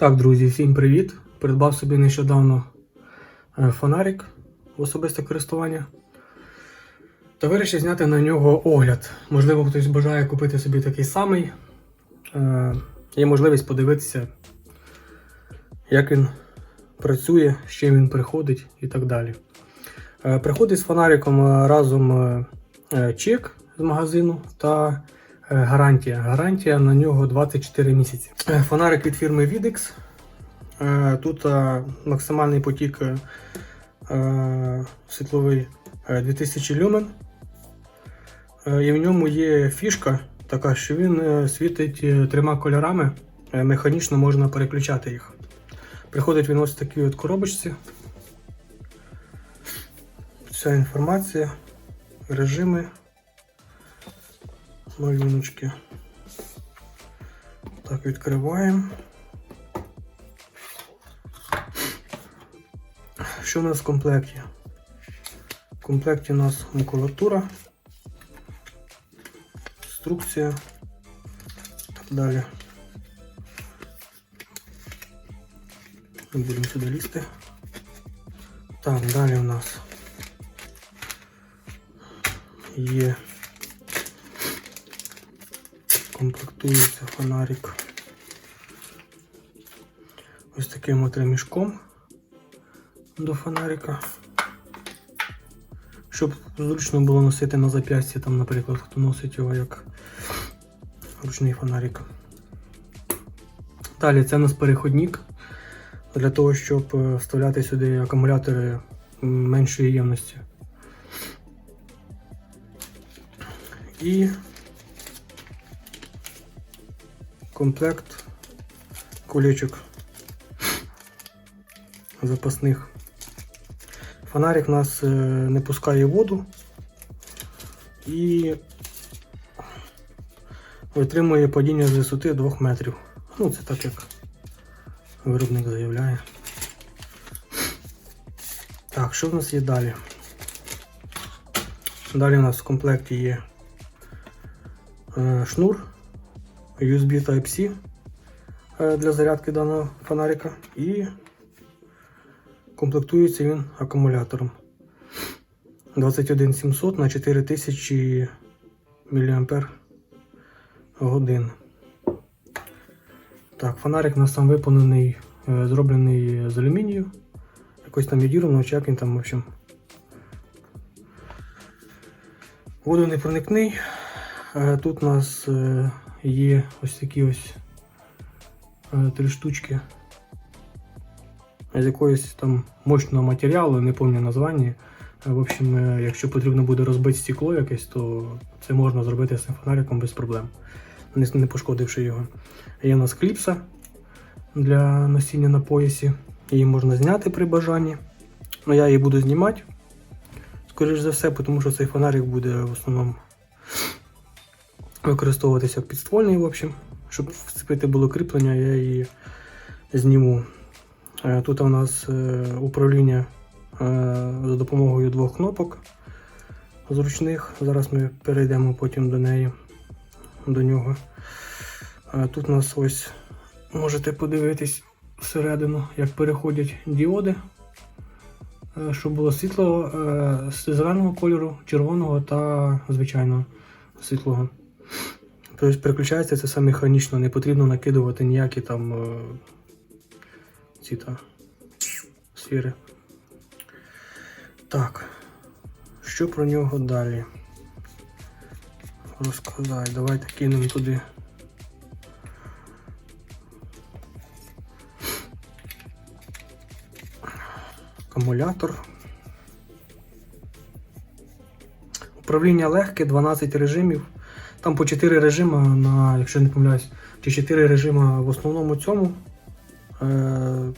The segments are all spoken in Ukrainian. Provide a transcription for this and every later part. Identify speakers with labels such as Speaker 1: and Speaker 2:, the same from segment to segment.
Speaker 1: Так, друзі, всім привіт! Придбав собі нещодавно е, фонарик в особисте користування. Та вирішив зняти на нього огляд. Можливо, хтось бажає купити собі такий самий. Е, Є можливість подивитися, як він працює, з чим він приходить і так далі. Е, Приходить з фонариком разом чек з магазину та гарантія. Гарантія на нього 24 місяці. Е, Фонарик від фірми Videx. Е, Тут е, максимальний потік е, е, світловий е, 2000 люмен. Е, І в ньому є фішка така, що він е, світить е, трьома кольорами. Е, Механічно можна переключати їх. Приходить він ось в такій от коробочці. Вся інформація, режими, малюночки. Так, відкриваємо. Що у нас в комплекті? В комплекті у нас макулатура, інструкція так далі. Не будемо сюди лізти. Так, далі у нас є комплектується фонарик ось таким от ремішком до фонарика. Щоб зручно було носити на зап'ясті, там, наприклад, хто носить його як ручний фонарик. Далі це у нас переходник для того, щоб е, вставляти сюди акумулятори меншої ємності. І комплект кулечок запасних. Фонарик у нас е, не пускає воду і витримує падіння з висоти 2 метрів. Ну, це так як виробник заявляє. Так, що в нас є далі? Далі у нас в комплекті є е, шнур USB Type-C е, для зарядки даного фонарика і комплектується він акумулятором 21700 на 4000 мАч. Так, фонарик у нас сам виповнений, е, зроблений з алюмінію. Якось там відірвано, чи як він там, в общем. Водонепроникний. Е, Тут у нас е, є ось такі ось е, три штучки з якогось там мощного матеріалу, не пам'ятаю названня. В общем, якщо потрібно буде розбити стекло якесь, то це можна зробити з цим фонариком без проблем, не пошкодивши його. Є у нас кліпса для носіння на поясі. Її можна зняти при бажанні. Ну, я її буду знімати, скоріш за все, тому що цей фонарик буде в основному використовуватися підствольний, в общем. Щоб вцепити було кріплення, я її зніму. Е, Тут у нас е, управління е, за допомогою двох кнопок зручних. Зараз ми перейдемо потім до неї, до нього. Тут у нас ось можете подивитись всередину, як переходять діоди, щоб було світло зеленого кольору, червоного та звичайного світлого. Тобто переключається це все механічно, не потрібно накидувати ніякі там е, ці та сфери. Так, що про нього далі? Розказай, давайте кинемо туди. Акумулятор. Управління легке, 12 режимів. Там по 4 режими, на, якщо не помиляюсь, чи 4 режими в основному цьому. Е,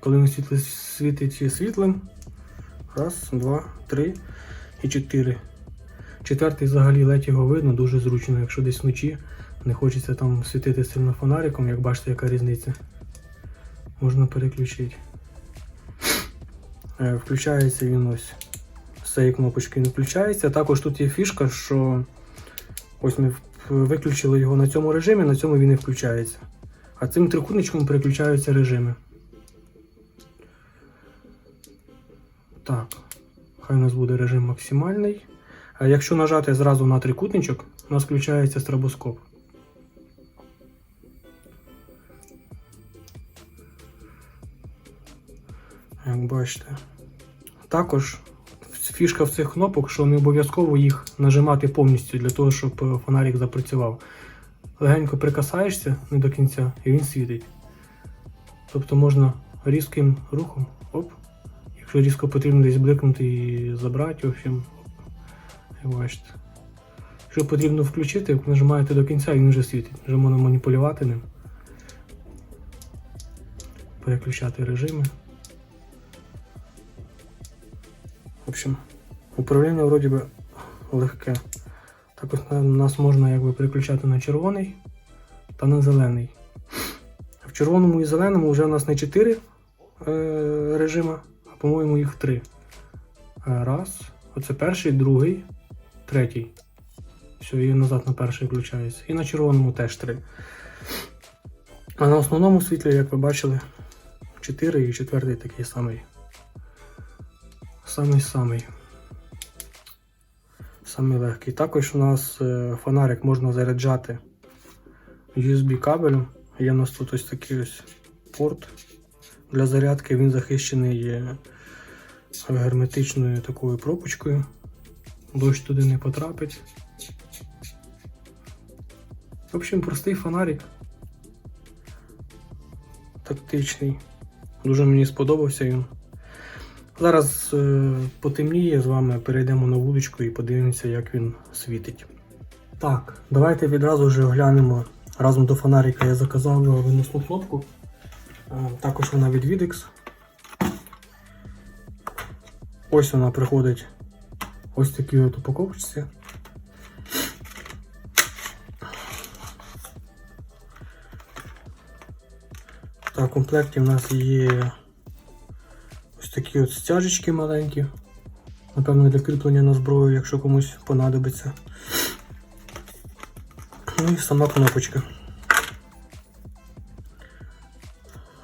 Speaker 1: коли він світить світлим. Раз, два, три і чотири. Четвертий взагалі ледь його видно, дуже зручно, якщо десь вночі не хочеться там світити сильно фонариком, як бачите, яка різниця. Можна переключити. Е, Включається він ось з цієї кнопочки не включається. Також тут є фішка, що ось ми виключили його на цьому режимі, на цьому він не включається. А цим трикутничком переключаються режими. Так, хай у нас буде режим максимальний. А якщо нажати зразу на трикутничок, у нас включається стробоскоп. Як бачите. Також фішка в цих кнопок, що не обов'язково їх нажимати повністю для того, щоб е, фонарик запрацював. Легенько прикасаєшся не до кінця і він світить. Тобто можна різким рухом, оп, якщо різко потрібно десь бликнути і забрати, в общем, як бачите. Якщо потрібно включити, нажимаєте до кінця і він вже світить. Вже можна маніпулювати ним. Переключати режими. В общем, управління вроді би легке. Також нас можна якби переключати на червоний та на зелений. В червоному і зеленому вже у нас не 4 е, режима, а по-моєму їх 3. Е, раз. Оце перший, другий, третій. Все, і назад на перший включається. І на червоному теж 3. А на основному світлі, як ви бачили, 4 і четвертий такий самий. Самий самий. Легкий. Також у нас е, фонарик можна заряджати USB кабелем. Є у нас тут ось такий ось порт для зарядки. Він захищений е, герметичною такою пропочкою. Дощ туди не потрапить. В общем, простий фонарик. Тактичний. Дуже мені сподобався він. Зараз е, потемніє з вами, перейдемо на вуличку і подивимося, як він світить. Так, давайте відразу вже оглянемо разом до фонарика. Я заказав виносну кнопку. Е, також вона від Videx. Ось вона приходить ось такі от упаковочці. Так, в комплекті в нас є такі от стяжечки маленькі. Напевно, для кріплення на зброю, якщо комусь понадобиться. Ну і сама кнопочка.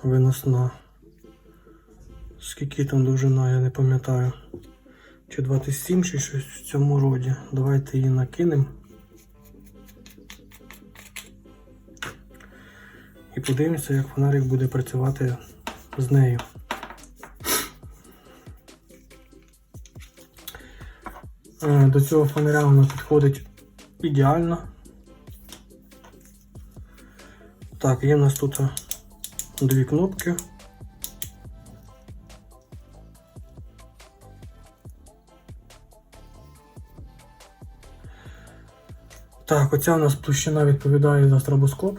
Speaker 1: Виносна. Скільки там довжина, я не пам'ятаю. Чи 27, чи щось в цьому роді. Давайте її накинемо. І подивимося, як фонарик буде працювати з нею. До цього фонаря вона підходить ідеально. Так, є в нас тут е, дві кнопки. Так, оця у нас площина відповідає за стробоскоп.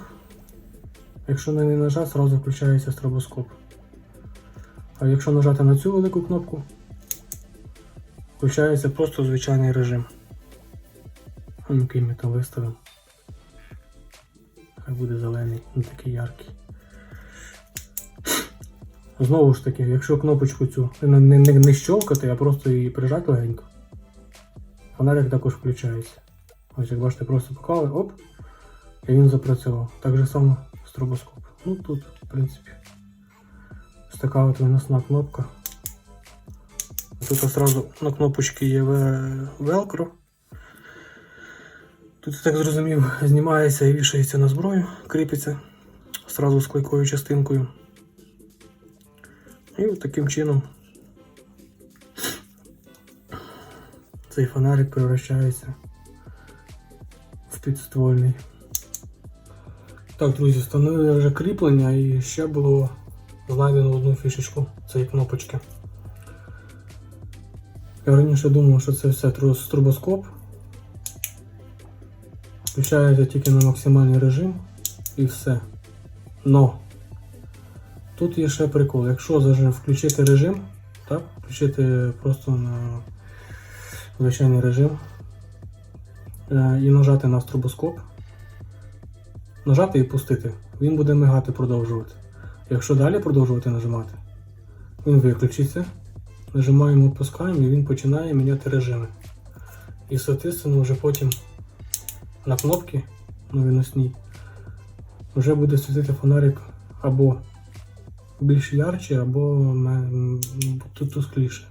Speaker 1: Якщо на неї нажати, зразу включається стробоскоп. А якщо нажати на цю велику кнопку, включається просто звичайний режим. Який ми там виставимо. Хай буде зелений, не такий яркий. Знову ж таки, якщо кнопочку цю не, не, не, не щелкати, а просто її прижати легенько, фонарик також включається. Ось як бачите, просто поклали, оп, і він запрацював. Так же само стробоскоп. Ну тут, в принципі, ось така от виносна кнопка. Тут одразу на кнопочці є ве- велкро. Тут, я так зрозумів, знімається і вішається на зброю, кріпиться одразу з клейкою частинкою. І таким чином цей фонарик превращається в підствольний. Так, друзі, встановили вже кріплення і ще було знайдено одну фішечку цієї кнопочки. Я раніше думав, що це все стробоскоп. Включаєте тільки на максимальний режим і все. Но тут є ще прикол. Якщо включити режим, так, включити просто на звичайний режим е, і нажати на стробоскоп, нажати і пустити, він буде мигати продовжувати. Якщо далі продовжувати нажимати, він виключиться. Нажимаємо, відпускаємо і він починає міняти режими. І, соответственно, вже потім на кнопки на виносній вже буде світити фонарик або більш ярче, або тускліше.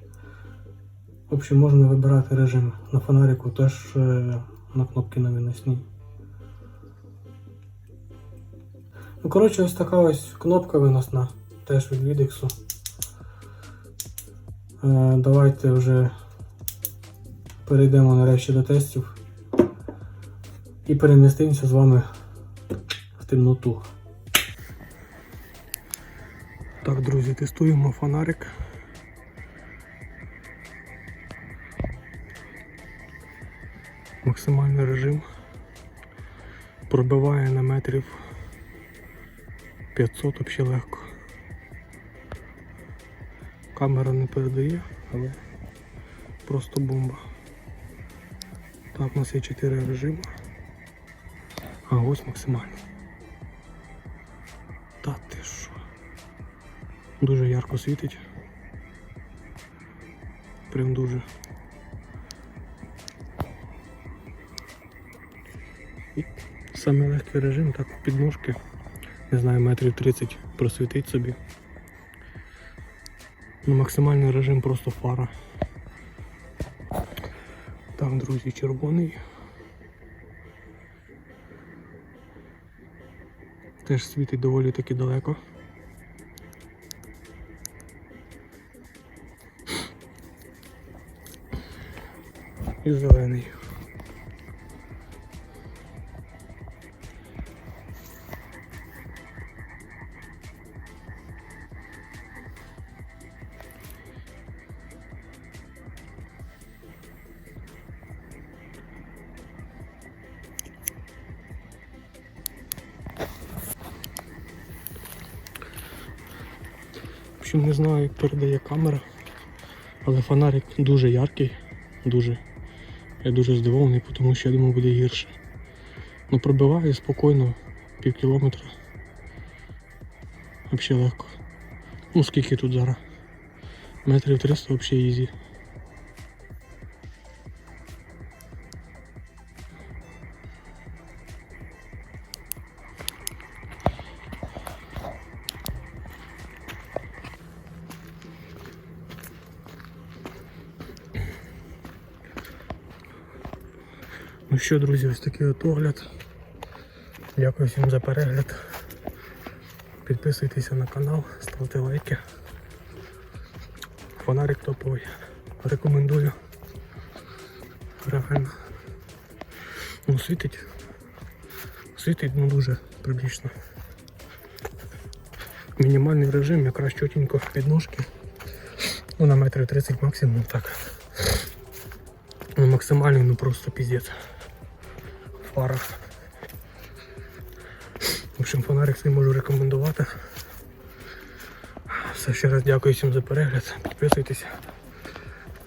Speaker 1: В общем, можна вибирати режим на фонарику, теж е, на кнопки на виносній. Ну, коротше, ось така ось кнопка виносна, теж від Відексу. Е, давайте вже перейдемо нарешті до тестів і перемістимося з вами в темноту. Так, друзі, тестуємо фонарик. Максимальний режим пробиває на метрів 500 взагалі легко. Камера не передає, але просто бомба. Так, у нас є 4 режими. А ось максимальний. Та ти що? Дуже ярко світить. Прям дуже. І Саме легкий режим, так підножки. Не знаю, метрів 30 просвітить собі. Ну, максимальний режим просто фара. Так, друзі, червоний. Теж світить доволі таки далеко. І зелений. Общем, не знаю, як передає камера, але фонарик дуже яркий, дуже. Я дуже здивований, тому що я думав буде гірше. Ну пробиває спокійно пів кілометра. Взагалі легко. Ну скільки тут зараз? Метрів 300 взагалі ізі. Ну що, друзі, ось такий от огляд. Дякую всім за перегляд. Підписуйтеся на канал, ставте лайки. Фонарик топовий. Рекомендую. Реально. Ну, світить. Світить ну дуже прилично. Мінімальний режим, якраз чотенько підножки. Ну на метрів 30 максимум так. Ну, максимальний, ну просто піздець. Фара. В общем, фонарик не можу рекомендувати. Все, ще раз дякую всім за перегляд. Підписуйтесь,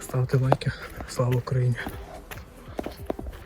Speaker 1: ставте лайки. Слава Україні!